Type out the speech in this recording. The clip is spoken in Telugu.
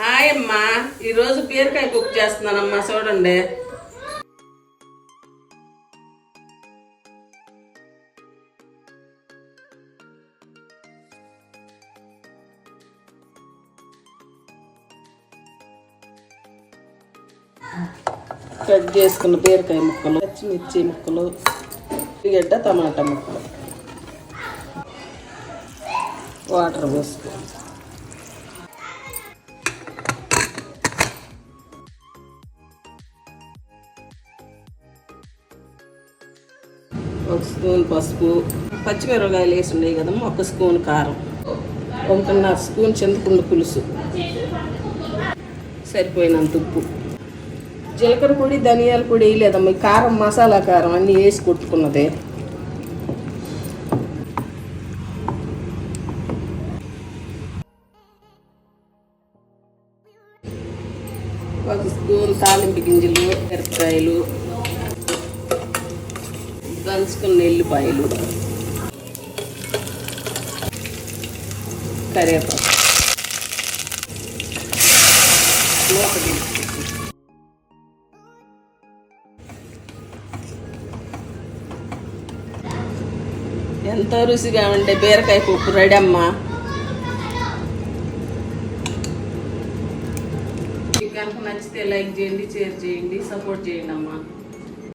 హాయ్ అమ్మా. ఈరోజు బీరకాయ కుక్ చేస్తున్నానమ్మా చూడండి. కట్ చేసుకున్న బీరకాయ ముక్కలు పచ్చిమిర్చి ముక్కలు ఉల్లిగడ్డ టమాటా ముక్కలు. వాటర్ పోసుకో. ఒక స్పూన్ పసుపు. పచ్చిమిరపకాయలు వేసి ఉన్నాయి కదమ్మా ఒక స్పూన్ కారం. ఒకటిన్నర స్పూన్ చింతపండు పులుసు. సరిపోయినంత ఉప్పు. జీలకర్ర పొడి ధనియాల పొడి వేయలేదమ్మా. కారం మసాలా కారం అన్నీ వేసి కొట్టుకున్నదే. ఒక స్పూన్ తాలింపు గింజలు మిరపకాయలు దంచుకున్న ఎల్లిపాయలు కరివేపాకు మూత పెట్టి. ఎంతో రుచిగా ఉండే బీరకాయ పప్పు రెడీ అమ్మా. మీకు కనుక నచ్చితే లైక్ చేయండి షేర్ చేయండి సపోర్ట్ చేయండి అమ్మా.